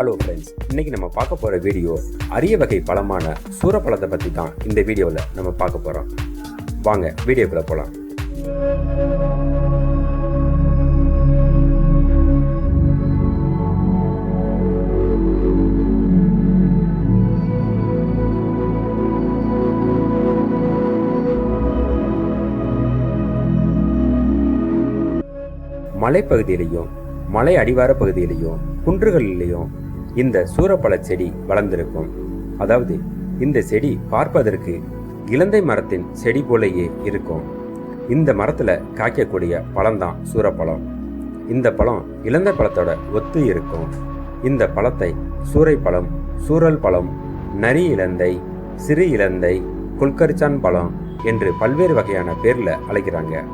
Hello friends இன்னைக்கு நம்ம பார்க்க போகிற வீடியோ அரிய வகை பழமான சூரப்பழத்தை பற்றி தான் இந்த வீடியோவில் நம்ம பார்க்க போகிறோம் வாங்க வீடியோக்குள்ளே போகலாம் மலைப்பகுதியிலையும் மலை அடிவார பகுதியிலையும் குன்றுகளிலையும் இந்த சூரப்பழ செடி வளர்ந்திருக்கும். அதாவது இந்த செடி பார்ப்பதற்கு இலந்தை மரத்தின் செடி போலயே இருக்கும். இந்த மரத்தில் காய்க்கக்கூடிய பழம்தான் சூரப்பழம். இந்த பழம் இலந்தை பழத்தோட ஒத்து இருக்கும். இந்த பழத்தை சூறைப்பழம் சூரல் பழம் நரி இலந்தை சிறு இலந்தை குல்கரிச்சான் பழம் என்று பல்வேறு வகையான பேரில் அழைக்கிறாங்க.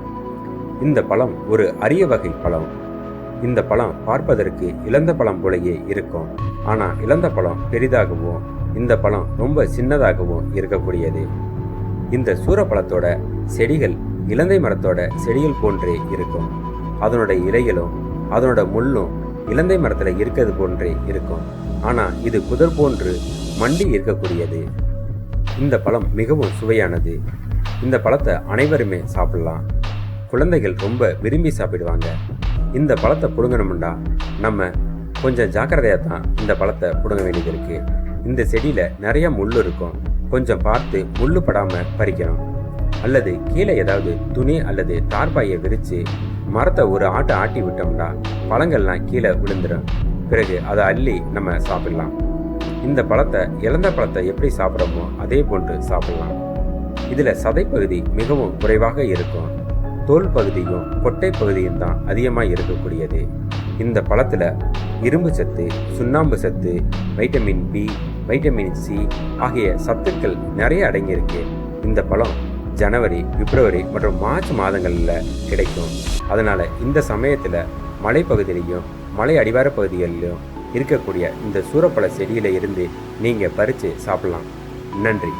இந்த பழம் ஒரு அரிய வகை பழம். இந்த பழம் பார்ப்பதற்கு இழந்த பழம் போலயே இருக்கும். ஆனால் இழந்த பழம் பெரிதாகவும் இந்த பழம் ரொம்ப சின்னதாகவும் இருக்கக்கூடியது. இந்த சூரப்பழத்தோட செடிகள் இலந்தை மரத்தோட செடிகள் போன்றே இருக்கும். அதனோட இலைகளும் அதனோட முள்ளும் இலந்தை மரத்தில் இருக்கிறது போன்றே இருக்கும். ஆனால் இது புதர் போன்று மண்டி இருக்கக்கூடியது. இந்த பழம் மிகவும் சுவையானது. இந்த பழத்தை அனைவருமே சாப்பிடலாம். குழந்தைகள் ரொம்ப விரும்பி சாப்பிடுவாங்க. இந்த பழத்தை பிடுங்கணும்னா நம்ம கொஞ்சம் ஜாக்கிரதையாக தான் இந்த பழத்தை பிடுங்க வேண்டியது இருக்குது இந்த செடியில் நிறைய முள் இருக்கும். கொஞ்சம் பார்த்து முள் படாமல் பறிக்கணும். அல்லது கீழே ஏதாவது துணி அல்லது தார்பாயை விரித்து மரத்தை ஒரு ஆட்டை ஆட்டி விட்டோம்னா பழங்கள்லாம் கீழே விழுந்துடும் பிறகு அதை அள்ளி நம்ம சாப்பிடலாம். இந்த பழத்தை இழந்த பழத்தை எப்படி சாப்பிட்றோமோ அதே போன்று சாப்பிடலாம். இதில் சதைப்பகுதி மிகவும் குறைவாக இருக்கும். தோல் பகுதியும் கொட்டை பகுதியும் தான் அதிகமாக இருக்கக்கூடியது. இந்த பழத்தில் இரும்பு சத்து சுண்ணாம்பு சத்து வைட்டமின் பி வைட்டமின் சி ஆகிய சத்துக்கள் நிறைய அடங்கியிருக்கு. இந்த பழம் ஜனவரி பிப்ரவரி மற்றும் மார்ச் மாதங்களில் கிடைக்கும். அதனால் இந்த சமயத்தில் மலைப்பகுதியிலையும் மலை அடிவார பகுதிகளிலும் இருக்கக்கூடிய இந்த சூரப்பழ செடியில் இருந்து நீங்கள் பறித்து சாப்பிடலாம். நன்றி.